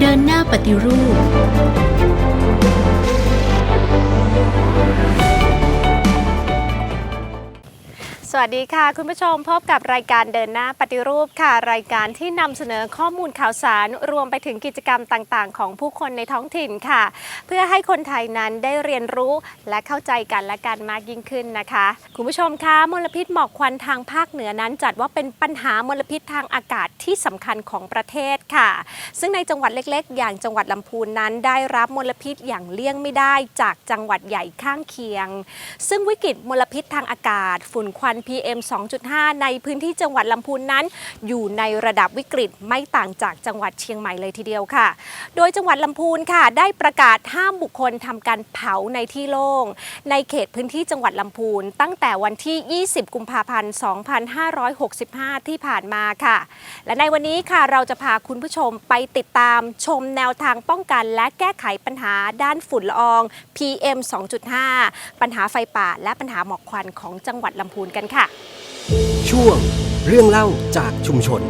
เดินหน้าปฏิรูป สวัสดีค่ะ คุณผู้ชมพบกับรายการเดินหน้าปฏิรูปค่ะ รายการที่นำเสนอข้อมูลข่าวสาร รวมไปถึงกิจกรรมต่างๆ ของผู้คนในท้องถิ่นค่ะ เพื่อให้คนไทยนั้นได้เรียนรู้และเข้าใจกันและกันมากยิ่งขึ้นนะคะ คุณผู้ชมคะมลพิษหมอกควันทางภาคเหนือนั้น จัดว่าเป็นปัญหามลพิษทางอากาศที่สำคัญของประเทศค่ะ ซึ่งในจังหวัดเล็ก ๆ อย่างจังหวัดลำพูนนั้น ได้รับมลพิษอย่างเลี่ยงไม่ได้ จากจังหวัดใหญ่ข้างเคียง ซึ่งวิกฤตมลพิษทางอากาศ ฝุ่นควัน PM 2.5 ในพื้นที่จังหวัดลำพูนนั้น อยู่ในระดับวิกฤตไม่ต่างจากจังหวัดเชียงใหม่เลยทีเดียวค่ะ โดยจังหวัดลำพูนค่ะ ได้ประกาศห้ามบุคคลทำการเผาในที่โล่ง ในเขตพื้นที่จังหวัดลำพูน ตั้งแต่วันที่ 20 กุมภาพันธ์ 2565 ที่ผ่านมาค่ะ และในวันนี้ค่ะเราจะพาคุณผู้ชมไปติดตามชมแนวทางป้องกัน และแก้ไขปัญหาด้านฝุ่นละออง PM 2.5 ปัญหาไฟป่า และปัญหาหมอกควันของจังหวัดลำพูนกันค่ะ ช่วงเรื่องเล่าจากชุมชน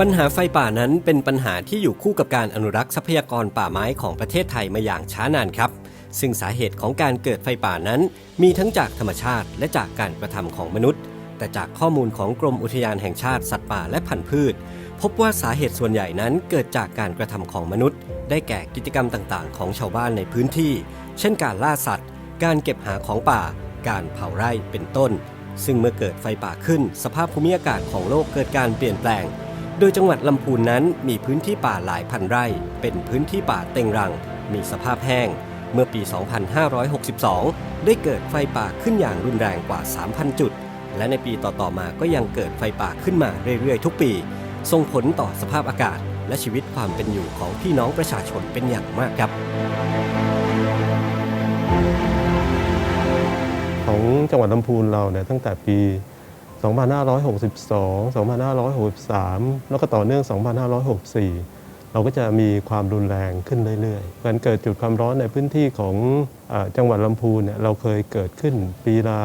ปัญหาไฟป่านั้นเป็นปัญหาที่อยู่คู่กับการอนุรักษ์ทรัพยากรป่าไม้ของประเทศไทยมาอย่างช้านานครับ ซึ่งสาเหตุของการเกิดไฟป่านั้น มีทั้งจากธรรมชาติและจากการกระทำของมนุษย์ แต่จากข้อมูลของกรมอุทยานแห่งชาติสัตว์ป่าและพันธุ์พืช พบว่าสาเหตุส่วนใหญ่นั้นเกิดจากการกระทำของมนุษย์ ได้แก่กิจกรรมต่างๆ ของชาวบ้านในพื้นที่ เช่นการล่าสัตว์ การเก็บหาของป่า การเผาไร่เป็นต้น ซึ่งเมื่อเกิดไฟป่าขึ้น สภาพภูมิอากาศของโลกเกิดการเปลี่ยนแปลง โดยจังหวัดลำพูนนั้นมีพื้นที่ป่าหลายพันไร่ เป็นพื้นที่ป่าเต็งรัง มีสภาพแห้ง เมื่อปี 2562 ได้เกิดไฟป่าขึ้นอย่างรุนแรงกว่า 3,000 จุด และในปีต่อๆมาก็ยังเกิดไฟป่าขึ้นมาเรื่อยๆ ทุกปี ส่งผลต่อสภาพอากาศ และชีวิตความเป็นอยู่ของพี่น้องประชาชนเป็นอย่างมากครับ ของจังหวัดลำพูนเราเนี่ยตั้งแต่ปี 2562 2563 แล้วก็ต่อเนื่อง 2564 เราก็จะมีความรุนแรงขึ้นเรื่อยๆการเกิดจุดความร้อนในพื้นที่ของอจังหวัดลำพูนเนี่ยเราเคยเกิดขึ้นปีละ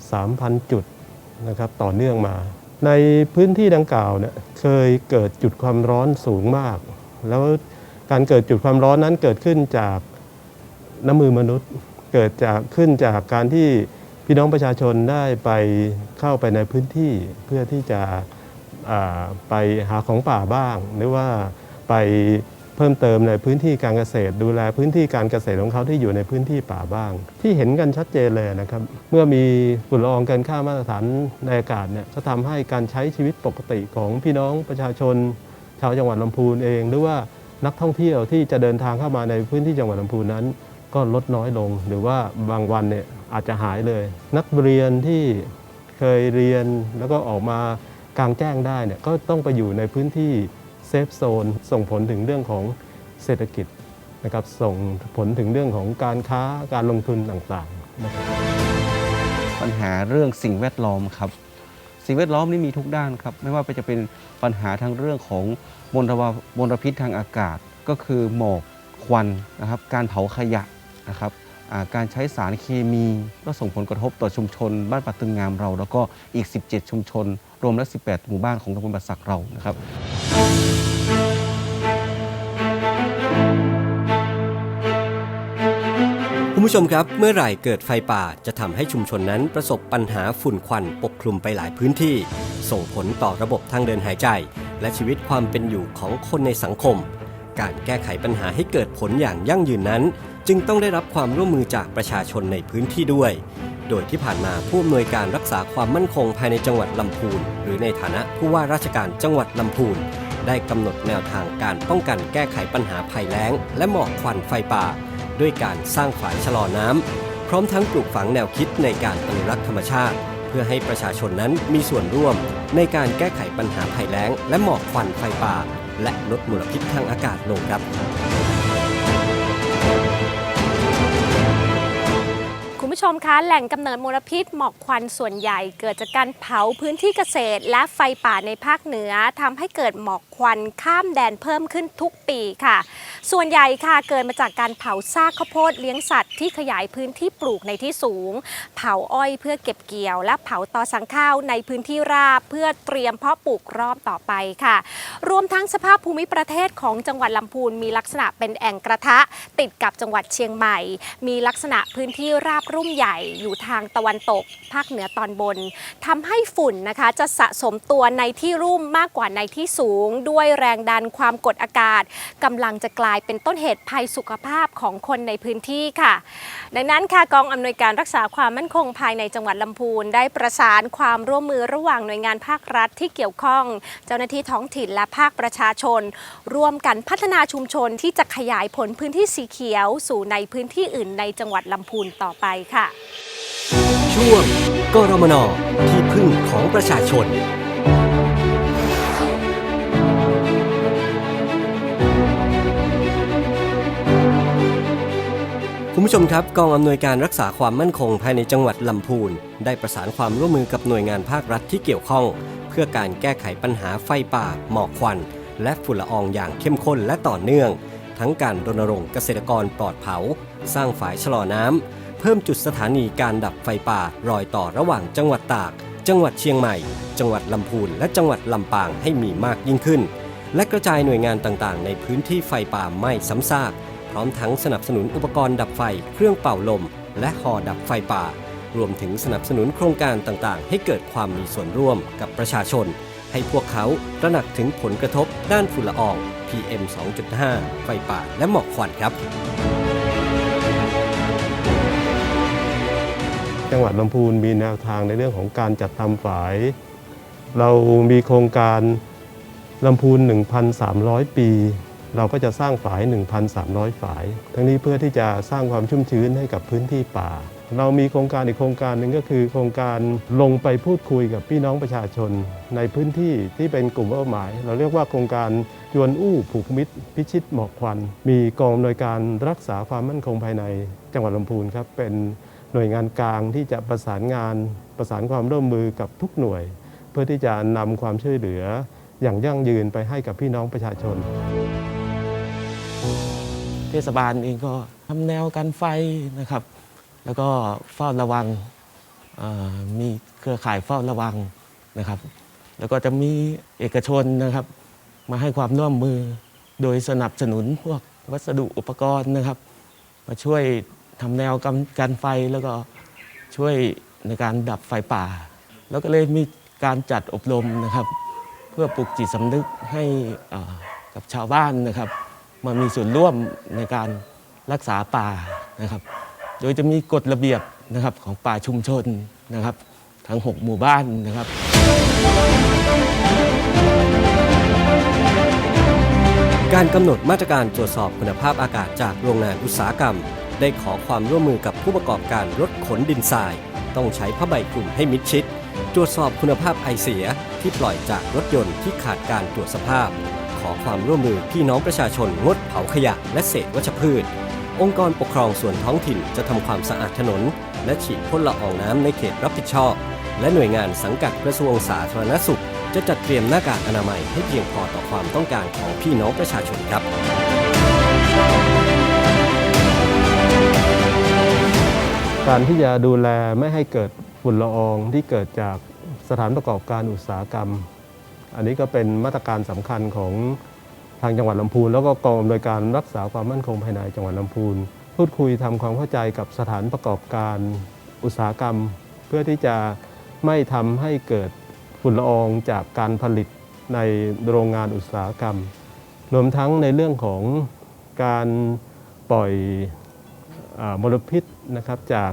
3,000 จุดนะครับต่อเนื่องมา ในพื้นที่ดังกล่าวเนี่ยเคยเกิดจุดความร้อนสูงมาก แล้วการเกิดจุดความร้อนนั้นเกิดขึ้นจากน้ำมือมนุษย์ เกิดจากขึ้นจากการที่พี่น้องประชาชนได้ไปเข้าไปในพื้นที่เพื่อที่จะไปหาของป่าบ้าง หรือว่าไป เพิ่มเติมในพื้นที่การเกษตร ดูแลพื้นที่การเกษตรของเขาที่อยู่ในพื้นที่ป่าบ้าง ที่เห็นกันชัดเจนเลยนะครับ เมื่อมีฝุ่นละอองเกินค่ามาตรฐานในอากาศเนี่ยก็ทำให้การใช้ชีวิตปกติของพี่น้องประชาชน ชาวจังหวัดลำพูนเอง หรือว่านักท่องเที่ยวที่จะเดินทางเข้ามาในพื้นที่จังหวัดลำพูนนั้น ก็ลดน้อยลง หรือว่าบางวันเนี่ยอาจจะหายเลย นักเรียนที่เคยเรียนแล้วก็ออกมากลางแจ้งได้เนี่ยก็ต้องไปอยู่ในพื้นที่ เซฟโซนส่งผลถึงเรื่องของเศรษฐกิจนะครับส่งผลถึงเรื่องของการค้าการลงทุนต่างๆนะครับปัญหาเรื่องสิ่งแวดล้อมครับสิ่งแวดล้อมนี่มีทุกด้านครับไม่ว่าจะเป็นปัญหาทางเรื่องของมลภาวะมลพิษทางอากาศก็คือหมอกควันนะครับการเผาขยะนะครับการใช้สารเคมีก็ส่งผลกระทบต่อชุมชน บ้านป่าตึงงามเรา แล้วก็อีก 17 ชุมชน รวมแล้ว 18 หมู่บ้านของตำบลบัดสักเรานะครับคุณผู้ชมครับ เมื่อไหร่เกิดไฟป่าจะทำให้ชุมชนนั้นประสบปัญหาฝุ่นควันปกคลุมไปหลายพื้นที่ ส่งผลต่อระบบทางเดินหายใจ และชีวิตความเป็นอยู่ของคนในสังคม การแก้ไขปัญหาให้เกิดผลอย่างยั่งยืนนั้น จึงต้องได้รับความร่วมมือจากประชาชนในพื้นที่ด้วย โดยที่ผ่านมาผู้อำนวยการรักษาความมั่นคงภายในจังหวัดลำพูน หรือในฐานะผู้ว่าราชการจังหวัดลำพูน ได้กำหนดแนวทางการป้องกันแก้ไขปัญหาภัยแล้ง และหมอกควันไฟป่า ด้วยการสร้างฝายชะลอน้ำพร้อมทั้งปลูกฝังแนวคิดในการอนุรักษ์ธรรมชาติ เพื่อให้ประชาชนนั้นมีส่วนร่วม ในการแก้ไขปัญหาภัยแล้ง และหมอกควันไฟป่า และลดมลพิษทางอากาศลงครับ ผู้ชมคะแหล่งกำเนิดมลพิษหมอกควันส่วนใหญ่ เกิดจากการเผาพื้นที่เกษตร และไฟป่าในภาคเหนือทำให้เกิดหมอกควันข้ามแดนเพิ่มขึ้นทุกปีค่ะ ส่วนใหญ่ค่ะเกิดมาจากการเผาซากข้าวโพดเลี้ยงสัตว์ที่ขยายพื้นที่ปลูกในที่สูง เผาอ้อยเพื่อเก็บเกี่ยว และเผาตอสังข้าวในพื้นที่ราบเพื่อเตรียมเพาะปลูกรอบต่อไปค่ะ รวมทั้งสภาพภูมิประเทศของจังหวัดลำพูนมีลักษณะเป็นแอ่งกระทะ ติดกับจังหวัดเชียงใหม่ มีลักษณะพื้นที่ราบรุ่มใหญ่อยู่ทางตะวันตก ภาคเหนือตอนบนทำให้ฝุ่นนะคะจะสะสมตัวในที่รุ่มมากกว่าในที่สูง ด้วยแรงดันความกดอากาศกำลังจะกลายเป็นต้นเหตุภัยสุขภาพของคนในพื้นที่ค่ะ ดังนั้นค่ะกองอำนวยการรักษาความมั่นคงภายในจังหวัดลำพูน ได้ประสานความร่วมมือระหว่างหน่วยงานภาครัฐที่เกี่ยวข้อง เจ้าหน้าที่ท้องถิ่นและภาคประชาชน ร่วมกันพัฒนาชุมชนที่จะขยายผลพื้นที่สีเขียว สู่ในพื้นที่อื่นในจังหวัดลำพูนต่อไปค่ะช่วงกรมนที่พึ่งของประชาชน คุณผู้ชมครับ กองอำนวยการรักษาความมั่นคงภายในจังหวัดลำพูน ได้ประสานความร่วมมือกับหน่วยงานภาครัฐที่เกี่ยวข้อง เพื่อการแก้ไขปัญหาไฟป่า หมอกควัน และฝุ่นละอองอย่างเข้มข้นและต่อเนื่อง ทั้งการรณรงค์เกษตรกรปลอดเผา สร้างฝายชะลอน้ำ เพิ่มจุดสถานีการดับไฟป่ารอยต่อระหว่างจังหวัดตาก จังหวัดเชียงใหม่ จังหวัดลำพูนและจังหวัดลำปางให้มีมากยิ่งขึ้น และกระจายหน่วยงานต่างๆ ในพื้นที่ไฟป่าไม่ซ้ำซากพร้อมทั้งสนับสนุนอุปกรณ์ดับไฟ เครื่องเป่าลม และหอดับไฟป่า รวมถึงสนับสนุนโครงการต่างๆ ให้เกิดความมีส่วนร่วมกับประชาชน ให้พวกเขาตระหนักถึงผลกระทบด้านฝุ่นละออง PM 2.5 ไฟป่าและหมอกควันครับ จังหวัดลำพูนมีแนวทางในเรื่องของการจัดทำฝาย เรามีโครงการลำพูน 1,300 ปี เราก็จะสร้างฝาย 1,300 ฝาย ทั้งนี้เพื่อที่จะสร้างความชุ่มชื้นให้กับพื้นที่ป่า เรามีโครงการอีกโครงการหนึ่งก็คือ โครงการลงไปพูดคุยกับพี่น้องประชาชน ในพื้นที่ที่เป็นกลุ่มเป้าหมาย เราเรียกว่าโครงการจวนอู้ผูกมิตร พิชิตหมอกควัน มีกองอำนวยการรักษาความมั่นคงภายในจังหวัดลำพูนครับเป็น หน่วยงานกลางที่จะประสานงานประสานความร่วมมือกับทุกหน่วย เพื่อที่จะนำความช่วยเหลืออย่างยั่งยืนไปให้กับพี่น้องประชาชน เทศบาลเองก็ทำแนวกันไฟนะครับ แล้วก็เฝ้าระวังมีเครือข่ายเฝ้าระวังนะครับ แล้วก็จะมีเอกชนนะครับ มาให้ความร่วมมือโดยสนับสนุนพวกวัสดุอุปกรณ์นะครับ มาช่วย ทำแนวกันกันไฟแล้วก็ช่วยในการดับไฟป่า แล้วก็เลยมีการจัดอบรมนะครับ เพื่อปลุกจิตสำนึกให้กับชาวบ้านนะครับ มามีส่วนร่วมในการรักษาป่านะครับ โดยจะมีกฎระเบียบนะครับของป่าชุมชนนะครับ ทั้ง 6 หมู่บ้านนะครับ การกำหนดมาตรการตรวจสอบคุณภาพอากาศจากโรงงานอุตสาหกรรม ได้ขอความร่วมมือกับผู้ประกอบการรถขนดินทราย ต้องใช้ผ้าใบคลุมให้มิดชิด ตรวจสอบคุณภาพไอเสียที่ปล่อยจากรถยนต์ที่ขาดการตรวจสภาพ ขอความร่วมมือพี่น้องประชาชนงดเผาขยะและเศษวัชพืช องค์กรปกครองส่วนท้องถิ่นจะทำความสะอาดถนน และฉีดพ่นละอองน้ำในเขตรับผิดชอบ และหน่วยงานสังกัดกระทรวงสาธารณสุข จะจัดเตรียมหน้ากากอนามัยให้เพียงพอต่อความต้องการของพี่น้องประชาชนครับ การที่จะดูแลไม่ให้เกิดฝุ่นละอองที่เกิดจากสถานประกอบการอุตสาหกรรม อันนี้ก็เป็นมาตรการสำคัญของทางจังหวัดลำพูน แล้วก็กองอำนวยการรักษาความมั่นคงภายในจังหวัดลำพูน พูดคุยทำความเข้าใจกับสถานประกอบการอุตสาหกรรม เพื่อที่จะไม่ทำให้เกิดฝุ่นละอองจากการผลิตในโรงงานอุตสาหกรรม รวมทั้งในเรื่องของการปล่อยอมลพิษ นะครับจาก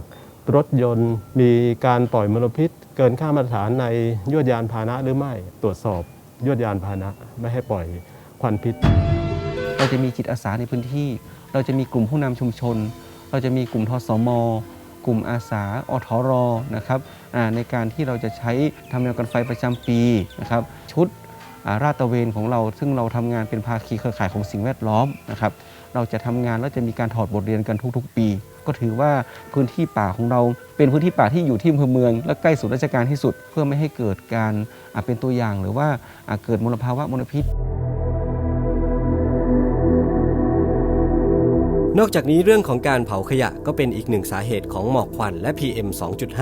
รถยนต์มีการปล่อยมลพิษ เกินค่ามาตรฐานในยวดยานพาหนะหรือไม่ตรวจสอบยวดยานพาหนะไม่ให้ปล่อยควันพิษ เราจะมีจิตอาสาในพื้นที่ เราจะมีกลุ่มผู้นำชุมชน เราจะมีกลุ่มทสมกลุ่มอาสาอทรนะครับในการที่เราจะใช้ทำแนวกันไฟประจำปีนะครับชุดราตะเวนของเรา ซึ่งเราทำงานเป็นภาคีเครือข่ายของสิ่งแวดล้อมนะครับเราจะทำงานแล้วจะมีการถอดบทเรียนกันทุก ๆ ปี ก็ถือว่าพื้นที่ป่าของเรา เป็นพื้นที่ป่าที่อยู่ที่อำเภอเมือง และใกล้ศูนย์ราชการที่สุด เพื่อไม่ให้เกิดการเป็นตัวอย่าง หรือว่าอ่าเกิดมลภาวะมลพิษ นอกจากนี้เรื่องของการเผาขยะก็เป็นอีกหนึ่งสาเหตุของหมอกควันและ PM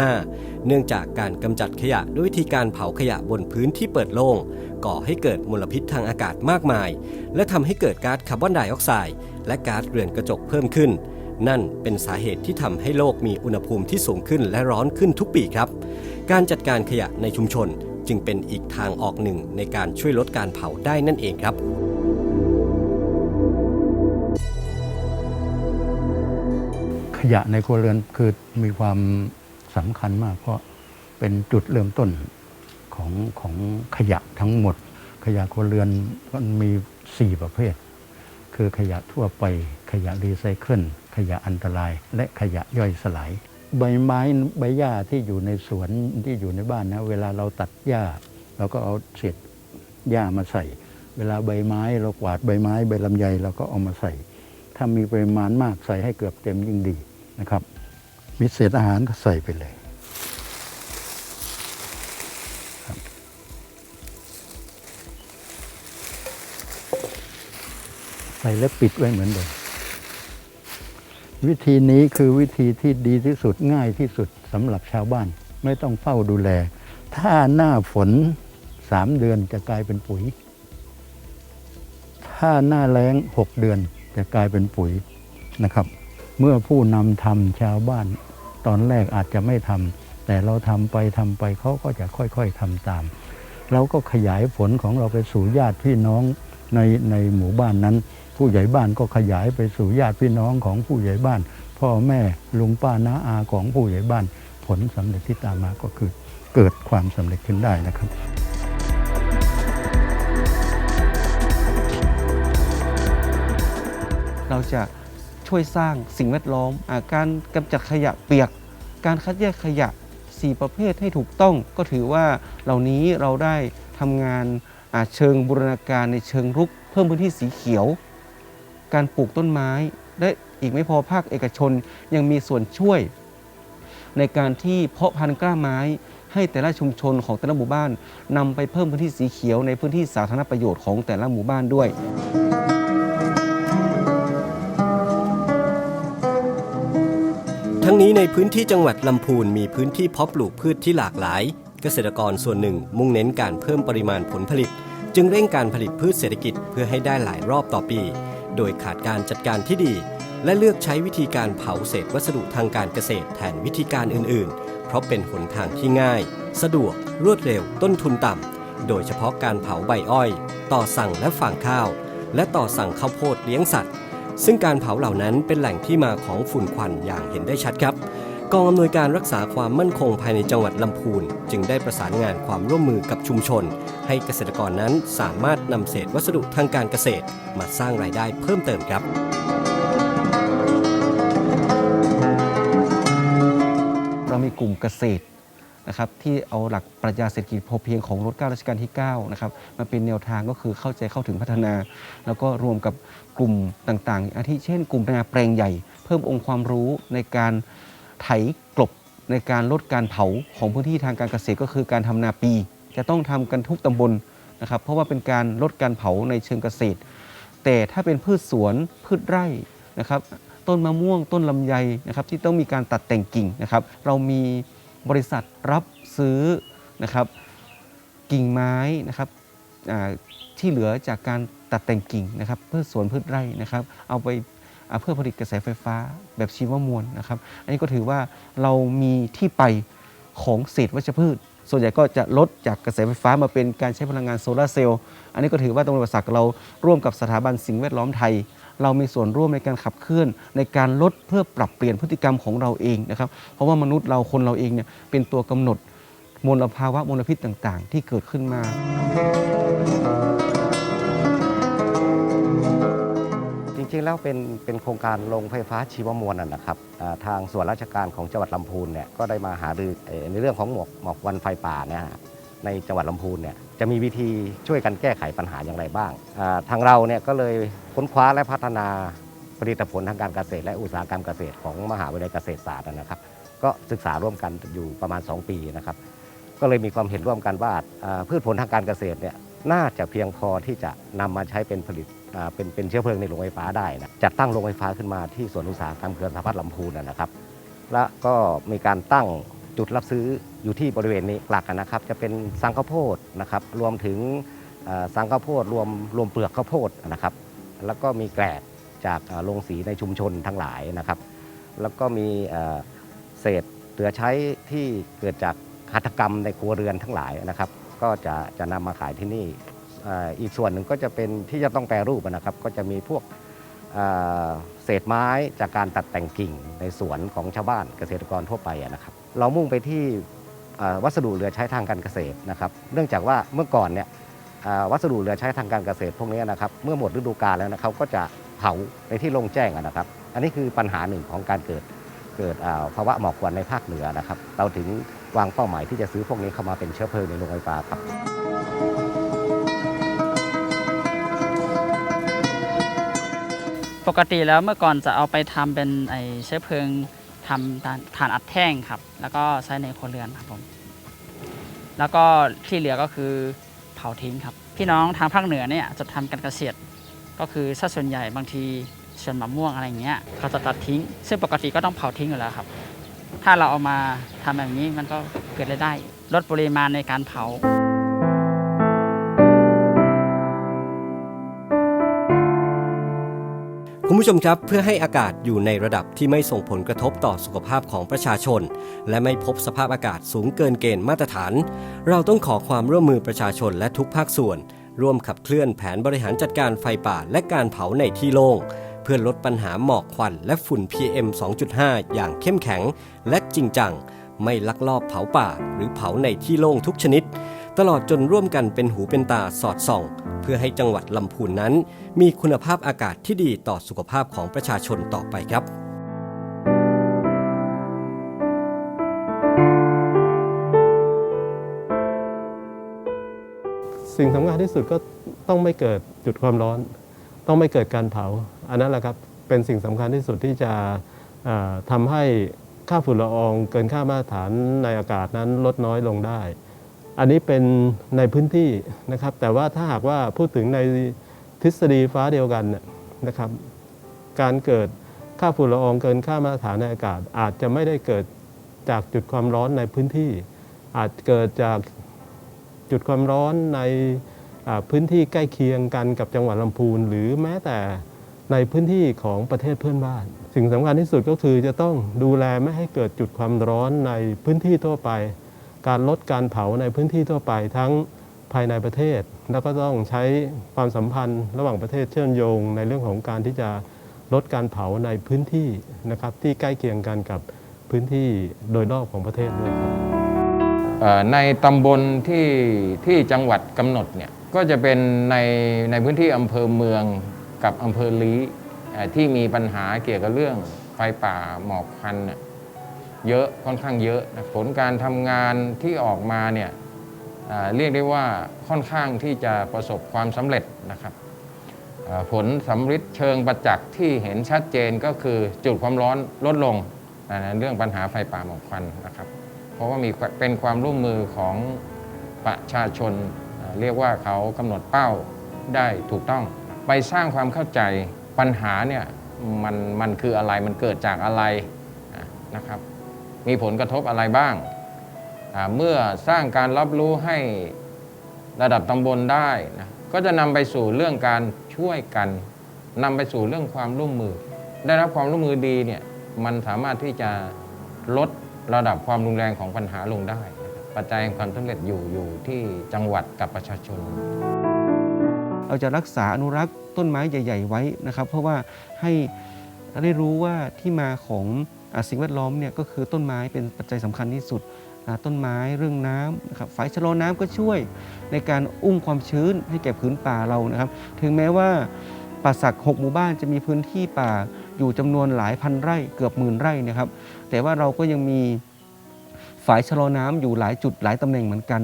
2.5 เนื่องจากการกำจัดขยะด้วยวิธีการเผาขยะบนพื้นที่เปิดโล่งก่อให้เกิดมลพิษทางอากาศมากมาย และทำให้เกิดก๊าซคาร์บอนไดออกไซด์และก๊าซเรือนกระจกเพิ่มขึ้น นั่นเป็นสาเหตุที่ทำให้โลกมีอุณหภูมิที่สูงขึ้นและร้อนขึ้นทุกปีครับ การจัดการขยะในชุมชนจึงเป็นอีกทางออกหนึ่งในการช่วยลดการเผาได้นั่นเองครับขยะในครัวเรือนคือมีความสำคัญมาก เพราะเป็นจุดเริ่มต้นของของขยะทั้งหมด ขยะครัวเรือนมันมี 4 ประเภท คือขยะทั่วไปขยะรีไซเคิล ขยะอันตราย และขยะย่อยสลาย ใบไม้ใบหญ้าที่อยู่ในสวนที่อยู่ในบ้านนะเวลาเราตัดหญ้า เราก็เอาเศษหญ้ามาใส่ เวลาใบไม้เรากวาดใบไม้ใบลำไยเราก็เอามาใส่ ถ้ามีปริมาณมากใส่ให้เกือบเต็มยิ่งดีนะครับ มีเศษอาหารก็ใส่ไปเลยใส่แล้วปิดไว้เหมือนเดิม วิธีนี้คือวิธีที่ดีที่สุดง่ายที่สุดสำหรับชาวบ้านไม่ต้องเฝ้าดูแล ถ้าหน้าฝนสามเดือนจะกลายเป็นปุ๋ย ถ้าหน้าแล้งหกเดือนจะกลายเป็นปุ๋ยนะครับ เมื่อผู้นำทำชาวบ้าน ตอนแรกอาจจะไม่ทำแต่เราทำไปทำไปเขาก็จะค่อยๆทำตาม เราก็ขยายผลของเราไปสู่ญาติพี่น้อง ในในหมู่บ้านนั้น ผู้ใหญ่บ้านก็ขยายไปสู่ญาติพี่น้องของผู้ใหญ่บ้าน พ่อแม่ลุงป้าน้าอาของผู้ใหญ่บ้าน ผลสำเร็จที่ตามมาก็คือเกิดความสำเร็จขึ้นได้นะครับเราจะช่วยสร้างสิ่งแวดล้อมอาการกำจัดขยะเปียก การคัดแยกขยะ 4 ประเภทให้ถูกต้อง ก็ถือว่าเหล่านี้เราได้ทำงาน เชิงบูรณาการในเชิงรุก เพิ่มพื้นที่สีเขียว การปลูกต้นไม้ และอีกไม่พอภาคเอกชนยังมีส่วนช่วย ในการที่เพาะพันธุ์กล้าไม้ ให้แต่ละชุมชนของแต่ละหมู่บ้านนำไปเพิ่มพื้นที่สีเขียวในพื้นที่สาธารณประโยชน์ของแต่ละหมู่บ้านด้วยทั้งนี้ในพื้นที่จังหวัดลำพูนมีพื้นที่เพาะปลูกพืชที่หลากหลาย เกษตรกรส่วนหนึ่งมุ่งเน้นการเพิ่มปริมาณผลผลิต จึงเร่งการผลิตพืชเศรษฐกิจเพื่อให้ได้หลายรอบต่อปี โดยขาดการจัดการที่ดี และเลือกใช้วิธีการเผาเศษวัสดุทางการเกษตรแทนวิธีการอื่น ๆ เพราะเป็นหนทางที่ง่าย สะดวก รวดเร็ว ต้นทุนต่ำ โดยเฉพาะการเผาใบอ้อย ต่อสั่งและฝางข้าว และต่อสั่งข้าวโพดเลี้ยงสัตว์ ซึ่งการเผาเหล่านั้นเป็นแหล่งที่มาของฝุ่นควันอย่างเห็นได้ชัดครับ กองอำนวยการรักษาความมั่นคงภายในจังหวัดลำพูน จึงได้ประสานงานความร่วมมือกับชุมชน ให้เกษตรกรนั้นสามารถนำเศษวัสดุทางการเกษตร มาสร้างรายได้เพิ่มเติมครับ เรามีกลุ่มเกษตรนะครับที่เอาหลักปรัชญาเศรษฐกิจพอเพียงของรัชกาลรัชกาลที่9นะครับมาเป็นแนวทางก็คือเข้าใจเข้าถึงพัฒนา แล้วก็รวมกับกลุ่มต่างๆอาทิเช่น กลุ่มพัฒนาแปลงใหญ่ เพิ่มองค์ความรู้ในการ ไถกลบในการลดการเผาของพื้นที่ทางการเกษตรก็คือการทำนาปี จะต้องทำกันทุกตำบลนะครับ เพราะว่าเป็นการลดการเผาในเชิงเกษตร แต่ถ้าเป็นพืชสวนพืชไร่นะครับ ต้นมะม่วงต้นลำไยนะครับ ที่ต้องมีการตัดแต่งกิ่งนะครับ เรามีบริษัทรับซื้อนะครับ กิ่งไม้นะครับที่เหลือจากการตัดแต่งกิ่งนะครับพืชสวนพืชไร่นะครับ เอาไป เพื่อผลิตกระแสไฟฟ้าแบบชีวมวลนะครับ อันนี้ก็ถือว่าเรามีที่ไปของเศษวัชพืช ส่วนใหญ่ก็จะลดจากกระแสไฟฟ้ามาเป็นการใช้พลังงานโซลาร์เซลล์ อันนี้ก็ถือว่าตำรวจศักดิ์เราร่วมกับสถาบันสิ่งแวดล้อมไทย เรามีส่วนร่วมในการขับเคลื่อน ในการลดเพื่อปรับเปลี่ยนพฤติกรรมของเราเองนะครับ เพราะว่ามนุษย์เราคนเราเองเนี่ยเป็นตัวกำหนดมลภาวะมลพิษต่าง ๆ ที่เกิดขึ้นมา ริงๆแล้วเป็นเป็นโครงการโรงไฟฟ้าชีวมวลนะนะครับทางส่วนราชการของจังหวัดลำพูนเนี่ยก็ได้มาหารือในเรื่องของหมอกหมอกวันไฟป่าเนี่ยในจังหวัดลำพูนเนี่ยจะมีวิธีช่วยกันแก้ไขปัญหาอย่างไรบ้าง ทางเราเนี่ยก็เลยค้นคว้าและพัฒนาผลิตผลทางการเกษตร และอุตสาหกรรมเกษตรของมหาวิทยาลัยเกษตรศาสตร์นะครับ ก็ศึกษาร่วมกันอยู่ประมาณ 2 ปีนะครับ ก็เลยมีความเห็นร่วมกันว่าพืชผลทางการเกษตรเนี่ย น่าจะเพียงพอที่จะนำมาใช้เป็นผลิตเป็นเป็นเชื้อเพลิงในโรงไฟฟ้าได้นะจัดตั้งโรงไฟฟ้าขึ้นมาที่สวนอุตสาหกรรมเขื่อนสาพัฒน์ลำพูนนะครับ และก็มีการตั้งจุดรับซื้ออยู่ที่บริเวณนี้หลักนะครับ จะเป็นสังข้าวโพดนะครับ รวมถึงสังข้าวโพดรวมรวมเปลือกข้าวโพดนะครับ แล้วก็มีแกลบจากโรงสีในชุมชนทั้งหลายนะครับ แล้วก็มีเอ่อเศษเหลือใช้ที่เกิดจากหัตถกรรมในครัวเรือนทั้งหลายนะครับ ก็จะจะนำมาขายที่นี่อ่ออีกส่วนหนึ่งก็จะเป็นที่จะต้องแปรรูปนะครับ ก็จะมีพวกเอ่อเศษไม้จากการตัดแต่งกิ่งในสวนของชาวบ้านเกษตรกรทั่วไปอะนะครับ เรามุ่งไปที่อ่อวัสดุเหลือใช้ทางการเกษตรนะครับ เนื่องจากว่าเมื่อก่อนเนี่ยอ่อวัสดุเหลือใช้ทางการเกษตรพวกนี้นะครับ เมื่อหมดฤดูกาลแล้วนะเขาก็จะเผาในที่โล่งแจ้งอะนะครับ อันนี้คือปัญหาหนึ่งของการเกิดเกิดอ่าภาวะหมอกควันในภาคเหนือนะครับ เราถึง วางเป้าหมายที่จะซื้อพวกนี้เข้ามาเป็นเชื้อเพลิงในโรงไฟฟ้าครับปกติแล้วเมื่อก่อนจะเอาไปทำเป็นไอเชื้อเพลิงทำถ่านอัดแท่งครับ แล้วก็ใช้ในครัวเรือนครับผมแล้วก็ที่เหลือก็คือเผาทิ้งครับ พี่น้องทางภาคเหนือเนี่ยจะทำการเกษตร ก็คือสัดส่วนใหญ่บางทีส่วนมะม่วงอะไรเงี้ยเขาจะตัดทิ้ง ซึ่งปกติก็ต้องเผาทิ้งอยู่แล้วครับ ถ้าเราเอามาทำแบบนี้มันก็เกิดรายได้ ลดปริมาณในการเผาคุณผู้ชมครับเพื่อให้อากาศอยู่ในระดับที่ไม่ส่งผลกระทบต่อสุขภาพของประชาชน และไม่พบสภาพอากาศสูงเกินเกณฑ์มาตรฐาน เราต้องขอความร่วมมือประชาชนและทุกภาคส่วน ร่วมขับเคลื่อนแผนบริหารจัดการไฟป่าและการเผาในที่โล่ง เพื่อลดปัญหาหมอกควันและฝุ่น PM 2.5 อย่างเข้มแข็ง และจริงจัง ไม่ลักลอบเผาป่า หรือเผาในที่โล่งทุกชนิด ตลอดจนร่วมกันเป็นหูเป็นตาสอดส่อง เพื่อให้จังหวัดลำพูนนั้น มีคุณภาพอากาศที่ดีต่อสุขภาพของประชาชนต่อไปครับสิ่งสำคัญที่สุดก็ต้องไม่เกิดจุดความร้อน ต้องไม่เกิดการเผา อันนั้นแหละครับเป็นสิ่งสำคัญที่สุดที่จะเอ่อทำให้ค่าฝุ่นละอองเกินค่ามาตรฐานในอากาศนั้นลดน้อยลงได้ อันนี้เป็นในพื้นที่นะครับ แต่ว่าถ้าหากว่าพูดถึงในทฤษฎีฟ้าเดียวกันนะครับ การเกิดค่าฝุ่นละอองเกินค่ามาตรฐานในอากาศ อาจจะไม่ได้เกิดจากจุดความร้อนในพื้นที่ อาจเกิดจากจุดความร้อนใน พื้นที่ใกล้เคียงกันกับจังหวัดลำพูน หรือแม้แต่ในพื้นที่ของประเทศเพื่อนบ้าน สิ่งสำคัญที่สุดก็คือจะต้องดูแลไม่ให้เกิดจุดความร้อนในพื้นที่ทั่วไป การลดการเผาในพื้นที่ทั่วไปทั้งภายในประเทศ แล้วก็ต้องใช้ความสัมพันธ์ ระหว่างประเทศเชื่อมโยง ในเรื่องของการที่จะลดการเผาในพื้นที่นะครับที่ใกล้เคียงกันกับพื้นที่โดยรอบของประเทศด้วยครับในตำบลที่ที่จังหวัดกำหนดเนี่ย ก็จะเป็นในในพื้นที่อำเภอเมืองกับอำเภอลีที่มีปัญหาเกี่ยวกับเรื่องไฟป่าหมอกควันเยอะค่อนข้างเยอะนะผลการทำงานที่ออกมาเนี่ยเรียกได้ว่าค่อนข้างที่จะประสบความสำเร็จนะครับผลสำฤทธิ์เชิงประจักษ์ที่เห็นชัดเจนก็คือจุดความร้อนลดลงในเรื่องปัญหาไฟป่าหมอกควันนะครับ เพราะว่ามีเป็นความร่วมมือของประชาชน เรียกว่าเขากำหนดเป้าได้ถูกต้อง ไปสร้างความเข้าใจปัญหาเนี่ยมันมันคืออะไรมันเกิดจากอะไรนะครับ มีผลกระทบอะไรบ้าง เมื่อสร้างการรับรู้ให้ระดับตำบลได้นะก็จะนำไปสู่เรื่องการช่วยกันนำไปสู่เรื่องความร่วมมือ ได้รับความร่วมมือดีเนี่ยมันสามารถที่จะลดระดับความรุนแรงของปัญหาลงได้ ปัจจัยแห่งความสำเร็จอยู่อยู่ที่จังหวัดกับประชาชน เราจะรักษาอนุรักษ์ต้นไม้ใหญ่ ๆ ไว้นะครับ เพราะว่าให้ได้รู้ว่าที่มาของอสิ่งแวดล้อมเนี่ยก็คือต้นไม้เป็นปัจจัยสำคัญที่สุดต้นไม้เรื่องน้ำนะครับฝายชะลอน้ำก็ช่วย ในการอุ้มความชื้นให้แก่พื้นป่าเรานะครับ ถึงแม้ว่าป่าสักหกหมู่บ้านจะมีพื้นที่ป่าอยู่จำนวนหลายพันไร่เกือบหมื่นไร่นะครับ แต่ว่าเราก็ยังมี ฝายชะลอน้ำอยู่หลายจุดหลายตำแหน่งเหมือนกัน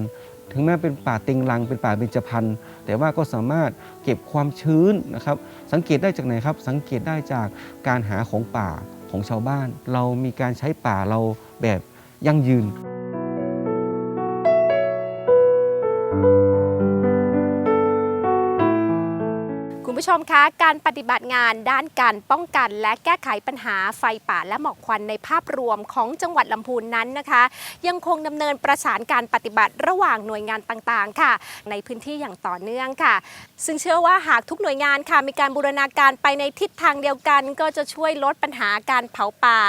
ถึงแม้เป็นป่าเต็งรัง เป็นป่าเบญจพรรณแต่ว่าก็สามารถเก็บความชื้นนะครับ สังเกตได้จากไหนครับ สังเกตได้จากการหาของป่าของชาวบ้าน เรามีการใช้ป่าเราแบบยั่งยืน ผู้ชมคะ การปฏิบัติงานด้านการป้องกัน และแก้ไขปัญหาไฟป่าและหมอกควันในภาพรวมของจังหวัดลำพูนนั้นนะคะ ยังคงดำเนินประสานการปฏิบัติระหว่างหน่วยงานต่างๆ ค่ะ ในพื้นที่อย่างต่อเนื่องค่ะ ซึ่งเชื่อว่าหากทุกหน่วยงานค่ะ มีการบูรณาการไปในทิศทางเดียวกัน ก็จะช่วยลดปัญหาการเผาป่า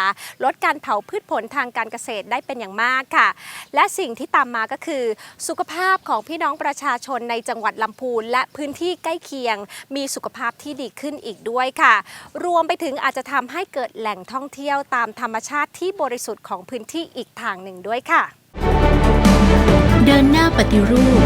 ลดการเผาพืชผลทางการเกษตรได้เป็นอย่างมากค่ะ และสิ่งที่ตามมาก็คือ สุขภาพของพี่น้องประชาชนในจังหวัดลำพูนและพื้นที่ใกล้เคียงมีสุขภาพที่ดีขึ้นอีกด้วยค่ะ รวมไปถึงอาจจะทำให้เกิดแหล่งท่องเที่ยวตามธรรมชาติที่บริสุทธิ์ของพื้นที่อีกทางหนึ่งด้วยค่ะ เดินหน้าปฏิรูป